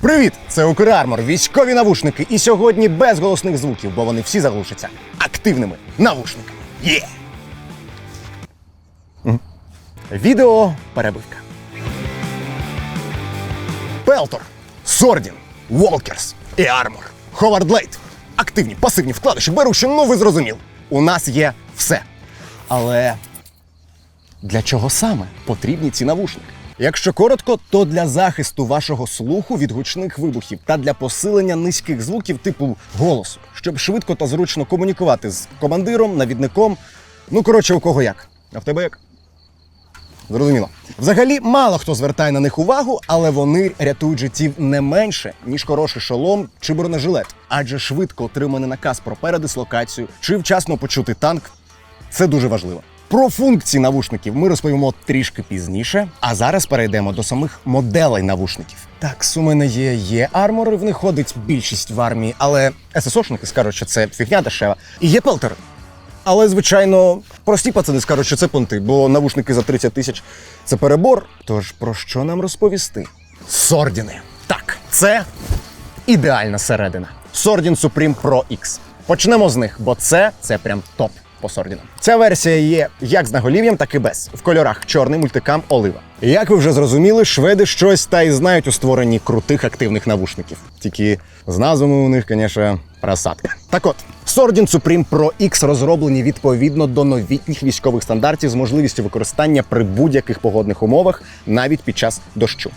Привіт! Це Укрармор, військові навушники. І сьогодні без голосних звуків, бо вони всі заглушаться активними навушниками. Є! Відео перебивка. Пелтор, Сордін, Волкерс і Армор, Ховард Лейт. Активні, пасивні вкладиші, беруші, ну ви зрозуміли. У нас є все. Але для чого саме потрібні ці навушники? Якщо коротко, то для захисту вашого слуху від гучних вибухів та для посилення низьких звуків типу голосу, щоб швидко та зручно комунікувати з командиром, навідником. Ну, коротше, у кого як. А в тебе як? Зрозуміло. Взагалі, мало хто звертає на них увагу, але вони рятують життів не менше, ніж хороший шолом чи бронежилет. Адже швидко отриманий наказ про передислокацію чи вчасно почути танк це дуже важливо. Про функції навушників ми розповімо трішки пізніше. А зараз перейдемо до самих моделей навушників. Так, у мене є, є армори, в них ходить більшість в армії, але ССОшники скажуть, що це фігня дешева. І є пелтери. Але, звичайно, прості пацани скажуть, що це понти, бо навушники за 30 тисяч це перебор. Тож про що нам розповісти? Сордіни. Так, це ідеальна середина. Сордін Supreme Pro X. Почнемо з них, бо це, це прям топ по Сордінам. Ця версія є як з наголів'ям, так і без. В кольорах чорний мультикам олива. Як ви вже зрозуміли, шведи щось та й знають у створенні крутих активних навушників. Тільки з назвами у них, звісно, просадка. Так от, Sordin Supreme Pro X розроблені відповідно до новітніх військових стандартів з можливістю використання при будь-яких погодних умовах, навіть під час дощу.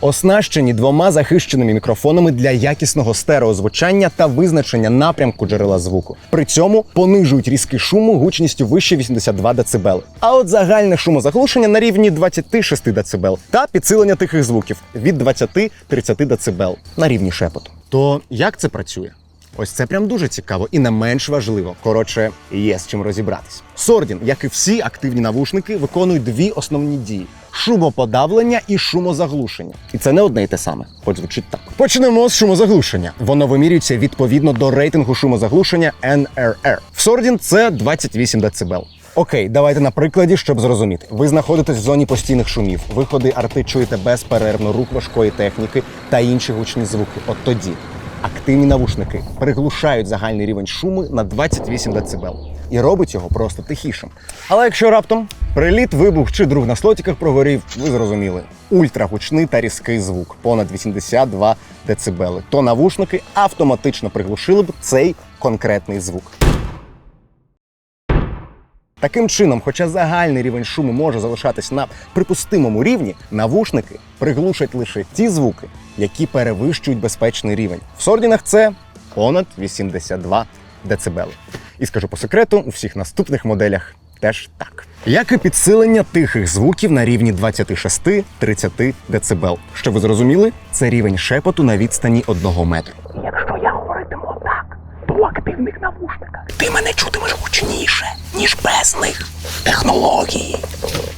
Оснащені двома захищеними мікрофонами для якісного стереозвучання та визначення напрямку джерела звуку. При цьому понижують різки шуму гучністю вище 82 дБ. А от загальне шумозаглушення на рівні 26 дБ та підсилення тихих звуків від 20-30 дБ на рівні шепоту. То як це працює? Ось це прям дуже цікаво і не менш важливо. Коротше, є з чим розібратись. Сордін, як і всі активні навушники, виконують дві основні дії: шумоподавлення і шумозаглушення. І це не одне й те саме, хоч звучить так. Почнемо з шумозаглушення. Воно вимірюється відповідно до рейтингу шумозаглушення NRR. В Сордін це 28 дБ. Окей, давайте на прикладі, щоб зрозуміти. Ви знаходитесь в зоні постійних шумів. Виходи арти чуєте безперервно рух важкої техніки та інші гучні звуки. От тоді активні навушники приглушають загальний рівень шуму на 28 дБ. І робить його просто тихішим. Але якщо раптом приліт, вибух чи друг на слотіках прогорів, ви зрозуміли. Ультрагучний та різкий звук понад 82 дБ, то навушники автоматично приглушили б цей конкретний звук. Таким чином, хоча загальний рівень шуму може залишатись на припустимому рівні, навушники приглушать лише ті звуки, які перевищують безпечний рівень. В сордінах це понад 82 дБ. І скажу по секрету, у всіх наступних моделях теж так. Як і підсилення тихих звуків на рівні 26-30 дБ. Що ви зрозуміли? Це рівень шепоту на відстані 1 метру. Якщо я говоритиму так, то у активних навушниках ти мене чутимеш гучніше, ніж без них. Технології.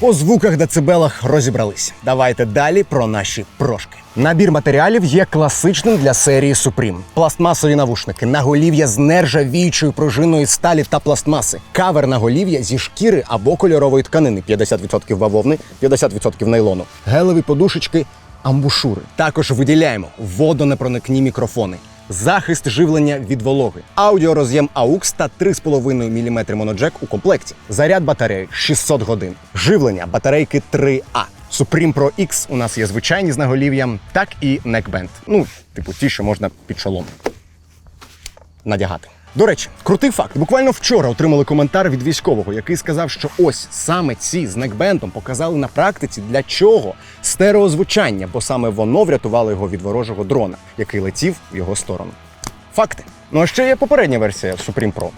По звуках децибелах розібрались. Давайте далі про наші прошки. Набір матеріалів є класичним для серії Supreme. Пластмасові навушники, наголів'я з нержавіючої пружинної сталі та пластмаси, кавер наголів'я зі шкіри або кольорової тканини 50% бавовни, 50% нейлону, гелеві подушечки, амбушури. Також виділяємо водонепроникні мікрофони. Захист живлення від вологи, аудіороз'єм AUX та 3,5 мм моноджек у комплекті. Заряд батареї 600 годин. Живлення батарейки 3А. Supreme Pro X у нас є звичайні з наголів'ям, так і neckband. Ну, типу, ті, що можна під шолом надягати. До речі, крутий факт. Буквально вчора отримали коментар від військового, який сказав, що ось саме ці з некбендом показали на практиці для чого стереозвучання, бо саме воно врятувало його від ворожого дрона, який летів в його сторону. Факти. Ну а ще є попередня версія Supreme Pro.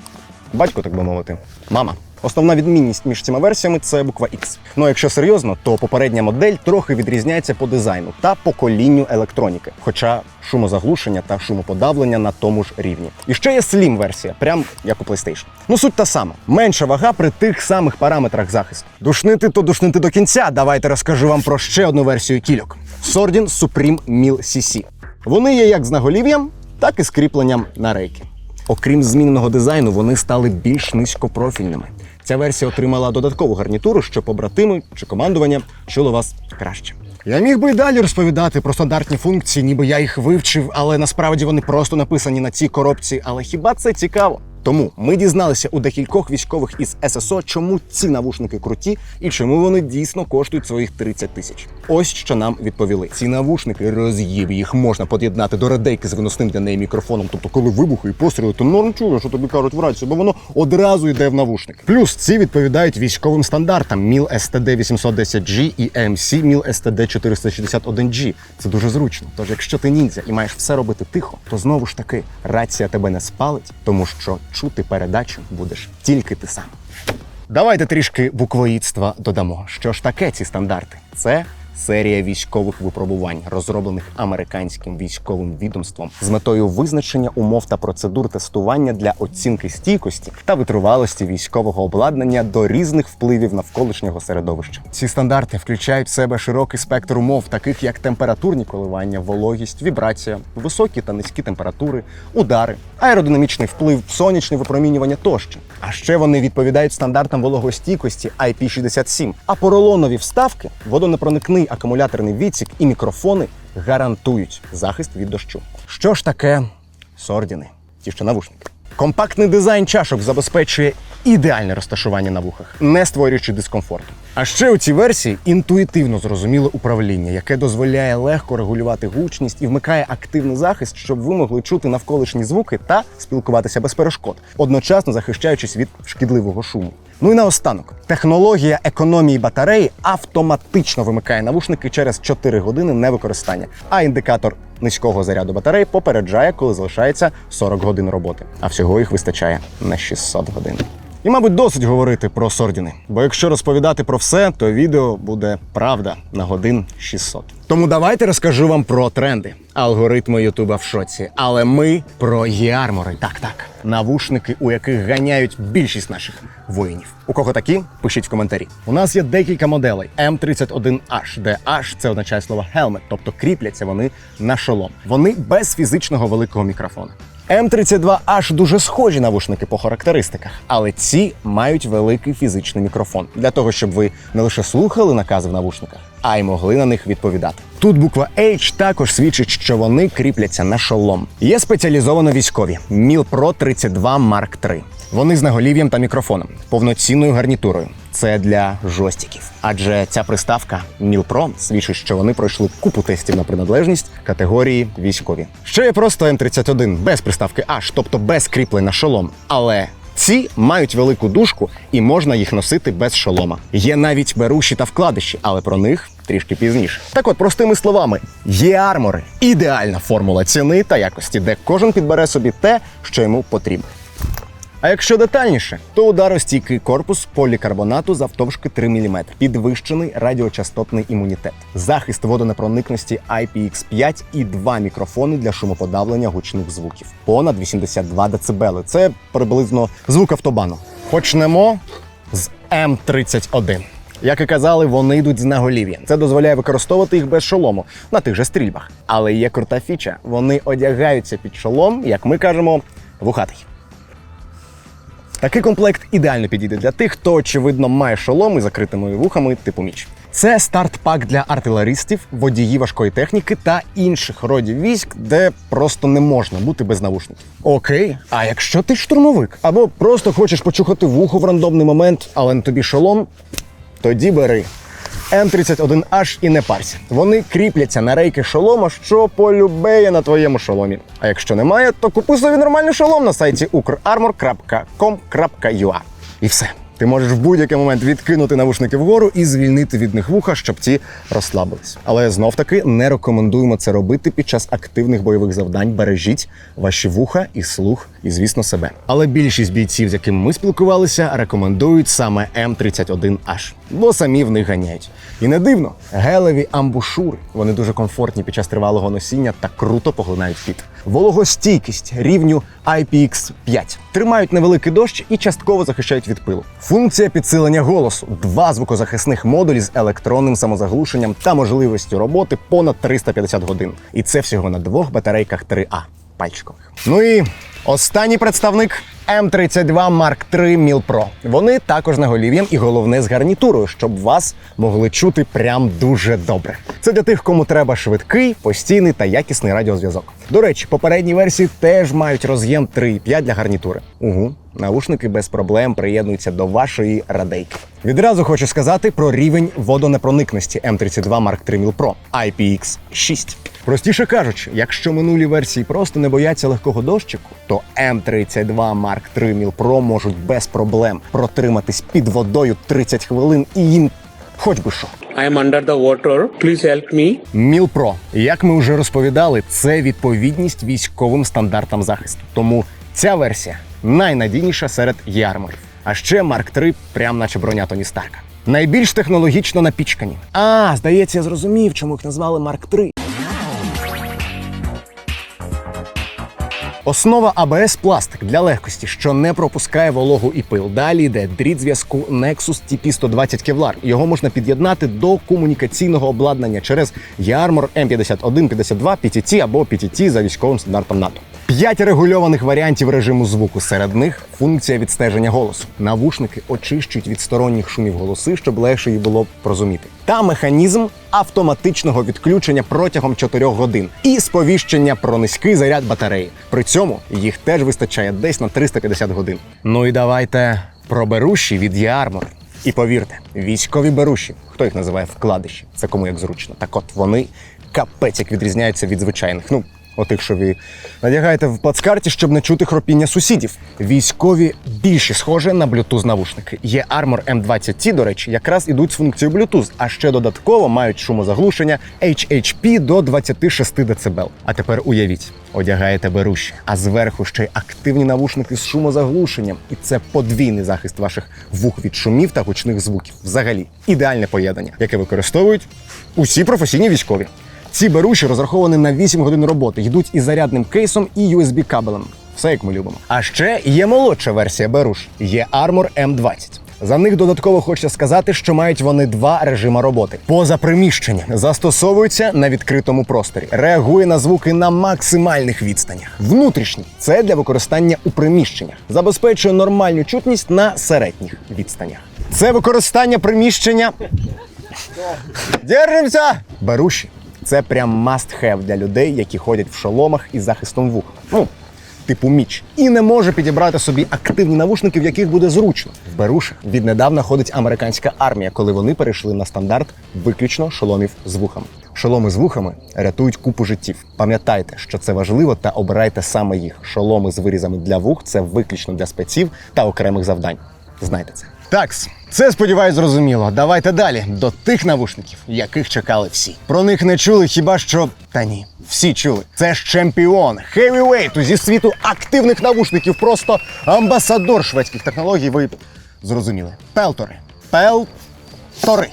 Батько, так би мовити, мама. Основна відмінність між цими версіями це буква X. Ну, якщо серйозно, то попередня модель трохи відрізняється по дизайну та поколінню електроніки, хоча шумозаглушення та шумоподавлення на тому ж рівні. І ще є Slim версія, прям як у PlayStation. Ну суть та сама: менша вага при тих самих параметрах захисту. Душнити то душнити до кінця. Давайте розкажу вам про ще одну версію кільок: Sordin Supreme Mil CC. Вони є як з наголів'ям, так і з кріпленням на рейки. Окрім зміненого дизайну, вони стали більш низькопрофільними. Ця версія отримала додаткову гарнітуру, що побратими чи командування чуло вас краще. Я міг би й далі розповідати про стандартні функції, ніби я їх вивчив, але насправді вони просто написані на цій коробці. Але хіба це цікаво? Тому ми дізналися у декількох військових із ССО, чому ці навушники круті і чому вони дійсно коштують своїх 30 тисяч. Ось що нам відповіли: ці навушники роз'їв, їх можна під'єднати до радейки з виносним для неї мікрофоном. Тобто, коли вибухи і постріли, то норм чує, що тобі кажуть в рацію, бо воно одразу йде в навушник. Плюс ці відповідають військовим стандартам MIL STD 810G і AMC MIL STD 461G. Це дуже зручно. Тож, якщо ти ніндзя і маєш все робити тихо, то знову ж таки рація тебе не спалить, тому що чути передачу будеш тільки ти сам. Давайте трішки буквоїдства додамо. Що ж таке ці стандарти? Це серія військових випробувань, розроблених американським військовим відомством з метою визначення умов та процедур тестування для оцінки стійкості та витривалості військового обладнання до різних впливів навколишнього середовища. Ці стандарти включають в себе широкий спектр умов, таких як температурні коливання, вологість, вібрація, високі та низькі температури, удари, аеродинамічний вплив, сонячне випромінювання тощо. А ще вони відповідають стандартам вологостійкості IP67. А поролонові вставки, водонепроникний акумуляторний відсік і мікрофони гарантують захист від дощу. Що ж таке сордіни? Ті що навушники. Компактний дизайн чашок забезпечує ідеальне розташування на вухах, не створюючи дискомфорту. А ще у цій версії інтуїтивно зрозуміле управління, яке дозволяє легко регулювати гучність і вмикає активний захист, щоб ви могли чути навколишні звуки та спілкуватися без перешкод, одночасно захищаючись від шкідливого шуму. Ну і наостанок, технологія економії батареї автоматично вимикає навушники через 4 години невикористання, а індикатор низького заряду батареї попереджає, коли залишається 40 годин роботи. А всього їх вистачає на 600 годин. І, мабуть, досить говорити про сордіни, бо якщо розповідати про все, то відео буде правда на годин 600. Тому давайте розкажу вам про тренди. Алгоритми Ютуба в шоці. Але ми про є-армори. Так, так. Навушники, у яких ганяють більшість наших воїнів. У кого такі? Пишіть в коментарі. У нас є декілька моделей M31H, де H – це означає слово helmet, тобто кріпляться вони на шолом. Вони без фізичного великого мікрофона. М32H дуже схожі навушники по характеристиках, але ці мають великий фізичний мікрофон для того, щоб ви не лише слухали накази в навушниках, а й могли на них відповідати. Тут буква H також свідчить, що вони кріпляться на шолом. Є спеціалізовано військові Міл Pro 32 Mark III. Вони з наголів'ям та мікрофоном, повноцінною гарнітурою. Це для жостіків. Адже ця приставка Міл Pro свідчить, що вони пройшли купу тестів на приналежність категорії військові. Ще є просто М31 без приставки H, тобто без кріплень на шолом. Але ці мають велику дужку і можна їх носити без шолома. Є навіть беруші та вкладиші, але про них трішки пізніше. Так от, простими словами, є армори ідеальна формула ціни та якості, де кожен підбере собі те, що йому потрібно. А якщо детальніше, то ударостійкий корпус полікарбонату завтовшки 3 мм, підвищений радіочастотний імунітет, захист водонепроникності IPX5 і два мікрофони для шумоподавлення гучних звуків. Понад 82 дБ. Це приблизно звук автобану. Почнемо з М31. Як і казали, вони йдуть з наголів'ям. Це дозволяє використовувати їх без шолому на тих же стрільбах. Але є крута фіча. Вони одягаються під шолом, як ми кажемо, вухатий. Такий комплект ідеально підійде для тих, хто очевидно має шолом із закритими вухами, типу міч. Це старт-пак для артилеристів, водіїв важкої техніки та інших родів військ, де просто не можна бути без навушників. Окей, а якщо ти штурмовик або просто хочеш почухати вухо в рандомний момент, але не тобі шолом, тоді бери. М31H і не парся. Вони кріпляться на рейки шолома, що полюбеє на твоєму шоломі. А якщо немає, то купи собі нормальний шолом на сайті ukrarmor.com.ua. І все. Ти можеш в будь-який момент відкинути навушники вгору і звільнити від них вуха, щоб ті розслабились. Але знов таки не рекомендуємо це робити під час активних бойових завдань. Бережіть ваші вуха і слух, і звісно себе. Але більшість бійців, з якими ми спілкувалися, рекомендують саме М31H, бо самі в них ганяють. І не дивно, гелеві амбушури вони дуже комфортні під час тривалого носіння та круто поглинають піт. Вологостійкість рівню IPX5 тримають невеликий дощ і частково захищають від пилу. Функція підсилення голосу, два звукозахисних модулі з електронним самозаглушенням та можливістю роботи понад 350 годин. І це всього на двох батарейках 3А. Пальчикових. Ну і останній представник М32 Mark III Mil Pro. Вони також наголів'ям і головне з гарнітурою, щоб вас могли чути прям дуже добре. Це для тих, кому треба швидкий, постійний та якісний радіозв'язок. До речі, попередні версії теж мають роз'єм 3,5 для гарнітури. Угу, наушники без проблем приєднуються до вашої радейки. Відразу хочу сказати про рівень водонепроникності М32 Mark III Mil Pro IPX6. Простіше кажучи, якщо минулі версії просто не бояться легкого дощику, то М32 Mark III Mil Pro можуть без проблем протриматись під водою 30 хвилин і їм хоч би що. I am under the water. Please help me. Мілпро, як ми вже розповідали, це відповідність військовим стандартам захисту. Тому ця версія найнадійніша серед ярморів. А ще Марк 3 прям наче броня Тоні Старка. Найбільш технологічно напічкані. А, здається, я зрозумів, чому їх назвали Марк 3. Основа АБС пластик для легкості, що не пропускає вологу і пил. Далі йде дріт зв'язку Nexus TP120 Kevlar. Його можна під'єднати до комунікаційного обладнання через Yarmor M51, 52, PTT або PTT за військовим стандартом НАТО. П'ять регульованих варіантів режиму звуку. Серед них функція відстеження голосу. Навушники очищують від сторонніх шумів голоси, щоб легше їх було прозуміти. Та механізм автоматичного відключення протягом 4 годин і сповіщення про низький заряд батареї. При цьому їх теж вистачає десь на 350 годин. Ну і давайте про беруші від Yarmor. І повірте, військові беруші, хто їх називає вкладиші, це кому як зручно. Так от вони капець як відрізняються від звичайних. Ну, отих, що ви надягаєте в плацкарті, щоб не чути хропіння сусідів. Військові більше схожі на Bluetooth навушники. Є Armor M20T, до речі, якраз ідуть з функцією Bluetooth, а ще додатково мають шумозаглушення HHP до 26 дБ. А тепер уявіть, одягаєте беруші, а зверху ще й активні навушники з шумозаглушенням. І це подвійний захист ваших вух від шумів та гучних звуків. Взагалі, ідеальне поєднання, яке використовують усі професійні військові. Ці беруші розраховані на 8 годин роботи, йдуть із зарядним кейсом і USB кабелем. Все як ми любимо. А ще є молодша версія беруш, є Armor M20. За них додатково хочеться сказати, що мають вони два режими роботи. Поза приміщення застосовується на відкритому просторі, реагує на звуки на максимальних відстанях. Внутрішній це для використання у приміщеннях, забезпечує нормальну чутність на середніх відстанях. Це використання приміщення Держимося! Беруші це прям must-have для людей, які ходять в шоломах із захистом вух. Ну, типу міч. І не може підібрати собі активні навушники, в яких буде зручно. В берушах віднедавна ходить американська армія, коли вони перейшли на стандарт виключно шоломів з вухами. Шоломи з вухами рятують купу життів. Пам'ятайте, що це важливо, та обирайте саме їх. Шоломи з вирізами для вух це виключно для спеців та окремих завдань. Знайте це. Такс, це сподіваюсь зрозуміло. Давайте далі до тих навушників, яких чекали всі. Про них не чули хіба що. Та ні, всі чули. Це ж чемпіон хевівейту зі світу активних навушників. Просто амбасадор шведських технологій. Ви зрозуміли. Пелтори. Пелтори.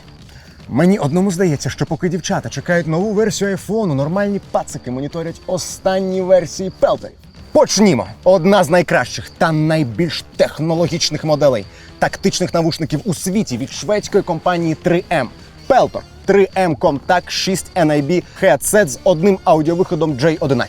Мені одному здається, що поки дівчата чекають нову версію айфону, нормальні пацики моніторять останні версії Пелторів. Почнімо. Одна з найкращих та найбільш технологічних моделей тактичних навушників у світі від шведської компанії 3M. Peltor 3M Contact 6 NIB headset з одним аудіовиходом J11.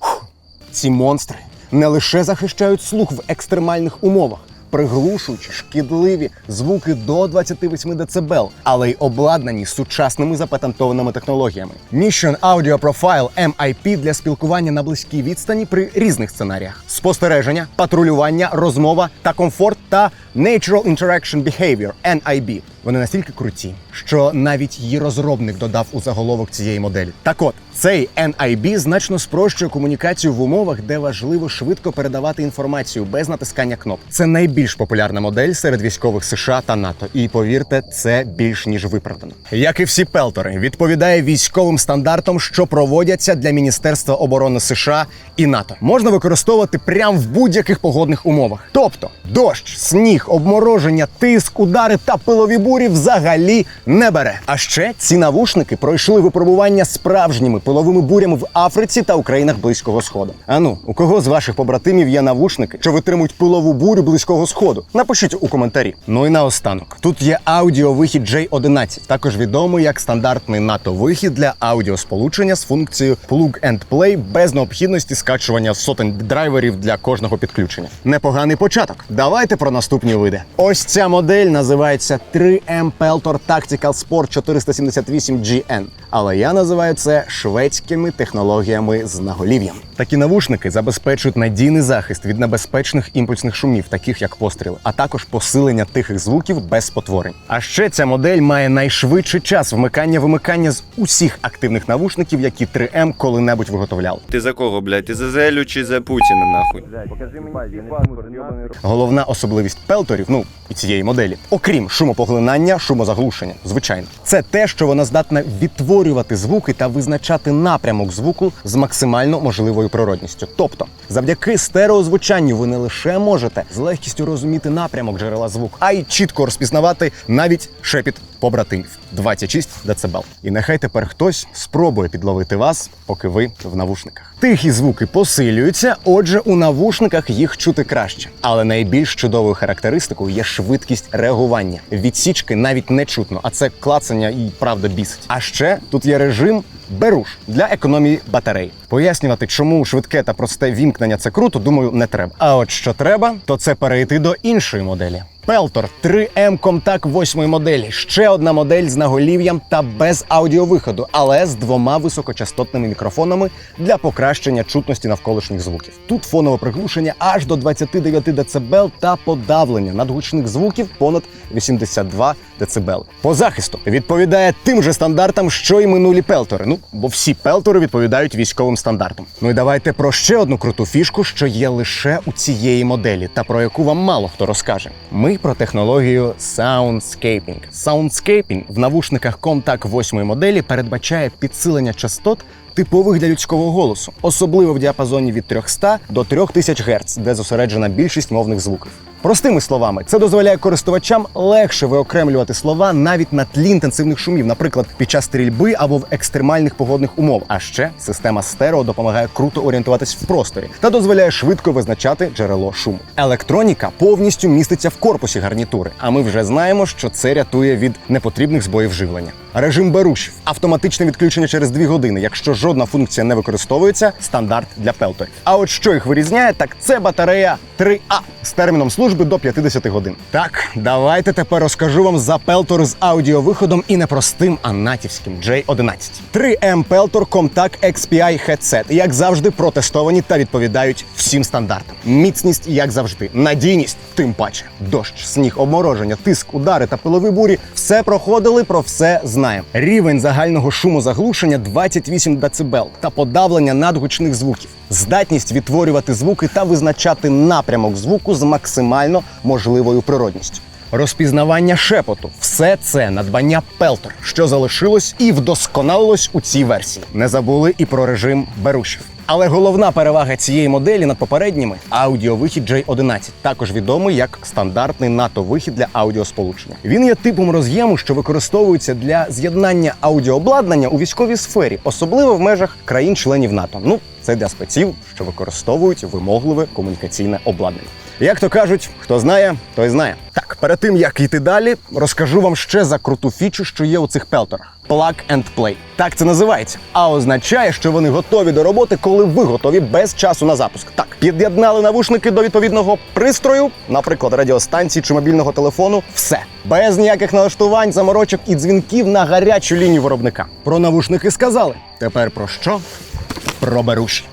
Фух. Ці монстри не лише захищають слух в екстремальних умовах, приглушуючи шкідливі звуки до 28 дБ, але й обладнані сучасними запатентованими технологіями. Mission Audio Profile MIP для спілкування на близькій відстані при різних сценаріях: спостереження, патрулювання, розмова та комфорт та Natural Interaction Behavior NIB. Вони настільки круті, що навіть її розробник додав у заголовок цієї моделі. Так от, цей NIB значно спрощує комунікацію в умовах, де важливо швидко передавати інформацію без натискання кнопок. Це найбільш популярна модель серед військових США та НАТО. І повірте, це більш ніж виправдано. Як і всі пелтори, відповідає військовим стандартам, що проводяться для Міністерства оборони США і НАТО. Можна використовувати прямо в будь-яких погодних умовах, тобто дощ, сніг, сніг, обмороження, тиск, удари та пилові бурі взагалі не бере. А ще ці навушники пройшли випробування справжніми пиловими бурями в Африці та у країнах Близького Сходу. Ану, у кого з ваших побратимів є навушники, що витримують пилову бурю Близького Сходу? Напишіть у коментарі. Ну і наостанок. Тут є аудіовихід J11, також відомий як стандартний НАТО вихід для аудіосполучення з функцією Plug and Play без необхідності скачування сотень драйверів для кожного підключення. Непоганий початок. Давайте про наступні види. Ось ця модель називається 3M Peltor Tactical Sport 478 GN. Але я називаю це шведськими технологіями з наголів'ям. Такі навушники забезпечують надійний захист від небезпечних імпульсних шумів, таких як постріли, а також посилення тихих звуків без спотворень. А ще ця модель має найшвидший час вмикання-вимикання з усіх активних навушників, які 3M коли-небудь виготовляли. Ти за кого, блядь? Ти за Зелю чи за Путіна, нахуй? Головна особливість пелторів, ну і цієї моделі, окрім шумопоглинання, шумозаглушення, звичайно, це те, що вона здатна відтворювати звуки та визначати напрямок звуку з максимально можливою природністю. Тобто, завдяки стереозвучанню ви не лише можете з легкістю розуміти напрямок джерела звуку, а й чітко розпізнавати навіть шепіт побратимів 26 дБ. І нехай тепер хтось спробує підловити вас, поки ви в навушниках. Тихі звуки посилюються, отже, у навушниках їх чути краще. Але найбільш чудовою характеристикою є швидкість реагування. Відсічки навіть не чутно, а це клацання і правда бісить. А ще тут є режим. Беруш для економії батарей. Пояснювати, чому швидке та просте вімкнення це круто, думаю, не треба. А от що треба, то це перейти до іншої моделі. Peltor 3M Contact 8 моделі. Ще одна модель з наголів'ям та без аудіовиходу, але з двома високочастотними мікрофонами для покращення чутності навколишніх звуків. Тут фонове приглушення аж до 29 дБ та подавлення надгучних звуків понад 82 дБ. По захисту відповідає тим же стандартам, що й минулі пелтори. Ну, бо всі пелтори відповідають військовим стандартам. Ну і давайте про ще одну круту фішку, що є лише у цієї моделі, та про яку вам мало хто розкаже. Ми про технологію Soundscaping. Soundscaping в навушниках Contact 8 моделі передбачає підсилення частот типових для людського голосу, особливо в діапазоні від 300 до 3000 Гц, де зосереджена більшість мовних звуків. Простими словами, це дозволяє користувачам легше виокремлювати слова навіть на тлі інтенсивних шумів, наприклад, під час стрільби або в екстремальних погодних умов. А ще система стерео допомагає круто орієнтуватись в просторі та дозволяє швидко визначати джерело шуму. Електроніка повністю міститься в корпусі гарнітури, а ми вже знаємо, що це рятує від непотрібних збоїв живлення. Режим берушів, автоматичне відключення через 2 години, якщо жодна функція не використовується, стандарт для пелторів. А от що їх вирізняє, так це батарея 3А з терміном служби до 50 годин. Так, давайте тепер розкажу вам за пелтор з аудіовиходом і не простим, а натівським J11. 3M Peltor Comtac XPI Headset, як завжди, протестовані та відповідають всім стандартам. Міцність, як завжди, надійність, тим паче. Дощ, сніг, обмороження, тиск, удари та пилові бурі все проходили, про все знаємо. Рівень загального шумозаглушення 28 дБ та подавлення надгучних звуків. Здатність відтворювати звуки та визначати напрямок звуку з максимально можливою природністю. Розпізнавання шепоту все це надбання Пелтер, що залишилось і вдосконалилось у цій версії. Не забули і про режим берушів. Але головна перевага цієї моделі над попередніми аудіовихід J11, також відомий як стандартний НАТО вихід для аудіосполучення. Він є типом роз'єму, що використовується для з'єднання аудіообладнання у військовій сфері, особливо в межах країн-членів НАТО. Ну, це для спеців, що використовують вимогливе комунікаційне обладнання. Як то кажуть, хто знає, той знає. Так, перед тим як йти далі, розкажу вам ще за круту фічу, що є у цих пелторах. Plug and Play. Так це називається. А означає, що вони готові до роботи, коли ви готові без часу на запуск. Так, під'єднали навушники до відповідного пристрою, наприклад, радіостанції чи мобільного телефону. Все без ніяких налаштувань, заморочок і дзвінків на гарячу лінію виробника. Про навушники сказали. Тепер про що? Про беруші.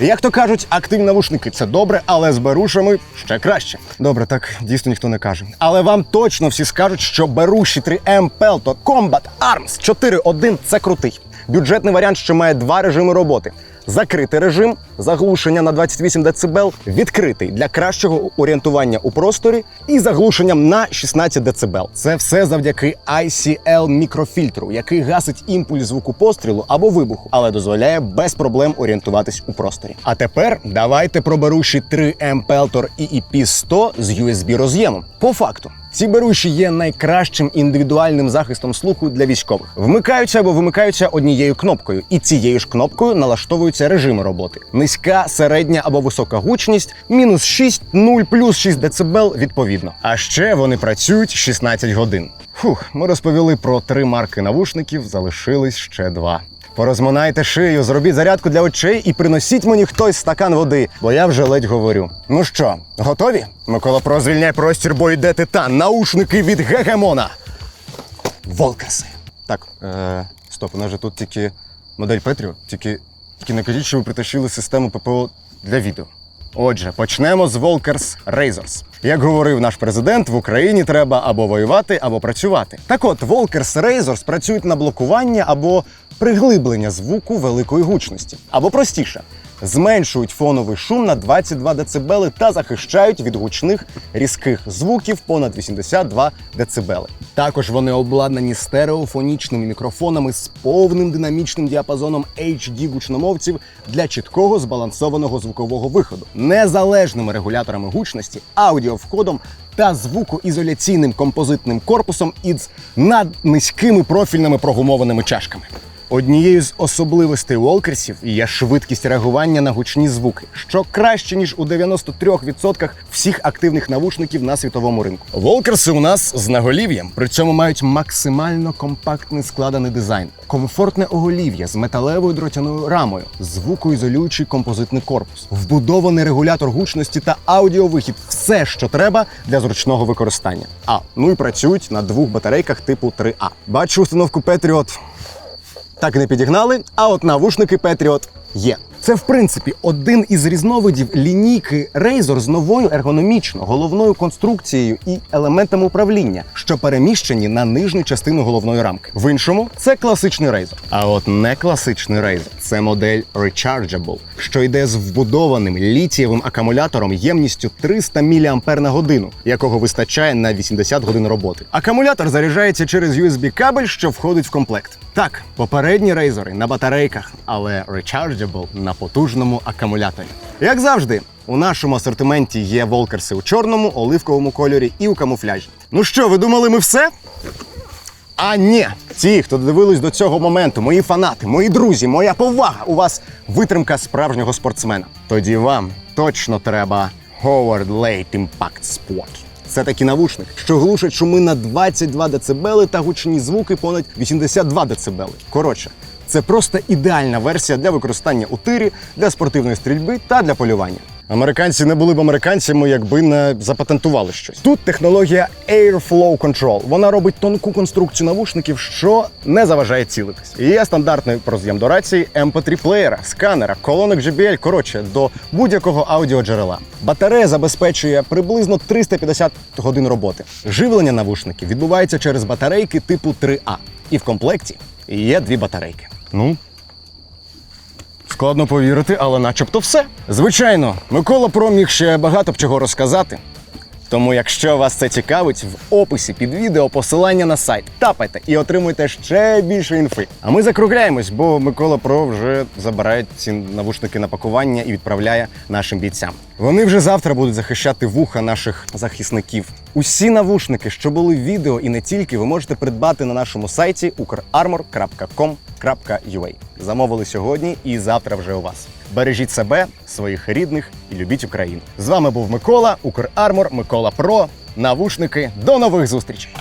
Як то кажуть, активні навушники це добре, але з берушами ще краще. Добре, так дійсно ніхто не каже. Але вам точно всі скажуть, що беруші 3M Pelto Combat Arms 4.1 це крутий. Бюджетний варіант, що має два режими роботи: закритий режим заглушення на 28 дБ, відкритий для кращого орієнтування у просторі і заглушенням на 16 дБ. Це все завдяки ICL мікрофільтру, який гасить імпульс звуку пострілу або вибуху, але дозволяє без проблем орієнтуватись у просторі. А тепер давайте про беруші 3M Peltor EEP 100 з USB роз'ємом. По факту. Ці беруші є найкращим індивідуальним захистом слуху для військових. Вмикаються або вимикаються однією кнопкою, і цією ж кнопкою налаштовуються режими роботи: низька, середня або висока гучність, мінус 6, 0, плюс 6 дБ відповідно. А ще вони працюють 16 годин. Фух, ми розповіли про три марки навушників, залишились ще два. Порозминайте шию, зробіть зарядку для очей і приносіть мені хтось стакан води, бо я вже ледь говорю. Ну що, готові? Микола Про звільняй простір, бо йде титан. Наушники від Гегемона. Волкерси. Так, е, стоп, у нас же тут тільки модель Петріо. Тільки, тільки не кажіть, що ви притащили систему ППО для відео. Отже, почнемо з Volkers Razors. Як говорив наш президент, в Україні треба або воювати, або працювати. Так от, Volkers Razors працюють на блокування або приглиблення звуку великої гучності. Або простіше, зменшують фоновий шум на 22 дБ та захищають від гучних різких звуків понад 82 дБ. Також вони обладнані стереофонічними мікрофонами з повним динамічним діапазоном HD гучномовців для чіткого збалансованого звукового виходу, незалежними регуляторами гучності, аудіовходом та звукоізоляційним композитним корпусом із наднизькими профільними прогумованими чашками. Однією з особливостей Волкерсів є швидкість реагування на гучні звуки, що краще ніж у 93% всіх активних навушників на світовому ринку. Волкерси у нас з наголів'ям, при цьому мають максимально компактний складений дизайн, комфортне оголів'я з металевою дротяною рамою, звукоізолюючий композитний корпус, вбудований регулятор гучності та аудіовихід все, що треба для зручного використання. А ну і працюють на двох батарейках типу 3А. Бачу установку Patriot так і не підігнали, а от навушники Patriot є. Це, в принципі, один із різновидів лінійки Razer з новою ергономічно головною конструкцією і елементами управління, що переміщені на нижню частину головної рамки. В іншому це класичний Razer. А от не класичний Razer – це модель Rechargeable, що йде з вбудованим літієвим акумулятором ємністю 300 мАч якого вистачає на 80 годин роботи. Акумулятор заряджається через USB-кабель, що входить в комплект. Так, попередні рейзори на батарейках, але Rechargeable на потужному акумуляторі. Як завжди, у нашому асортименті є волкерси у чорному, оливковому кольорі і у камуфляжі. Ну що, ви думали, ми все? А ні, ті, хто додивились до цього моменту, мої фанати, мої друзі, моя повага. У вас витримка справжнього спортсмена. Тоді вам точно треба Howard Late Impact Sport. Це такі навушники, що глушать шуми на 22 дБ та гучні звуки понад 82 дБ. Коротше, це просто ідеальна версія для використання у тирі, для спортивної стрільби та для полювання. Американці не були б американцями, якби не запатентували щось. Тут технологія Airflow Control. Вона робить тонку конструкцію навушників, що не заважає цілитись. І Є стандартний роз'єм до рації, MP3 плеєра, сканера, колонок JBL, коротше, до будь-якого аудіоджерела. Батарея забезпечує приблизно 350 годин роботи. Живлення навушників відбувається через батарейки типу 3А. І в комплекті є дві батарейки. Ну, Складно повірити, але начебто все. Звичайно, Микола проміг ще багато б чого розказати. Тому, якщо вас це цікавить, в описі під відео посилання на сайт. Тапайте і отримуйте ще більше інфи. А ми закругляємось, бо Микола Про вже забирає ці навушники на пакування і відправляє нашим бійцям. Вони вже завтра будуть захищати вуха наших захисників. Усі навушники, що були в відео і не тільки, ви можете придбати на нашому сайті ukrarmor.com.ua. Замовили сьогодні і завтра вже у вас. Бережіть себе, своїх рідних і любіть Україну. З вами був Микола, Укрармор, Микола Про, навушники. До нових зустрічей!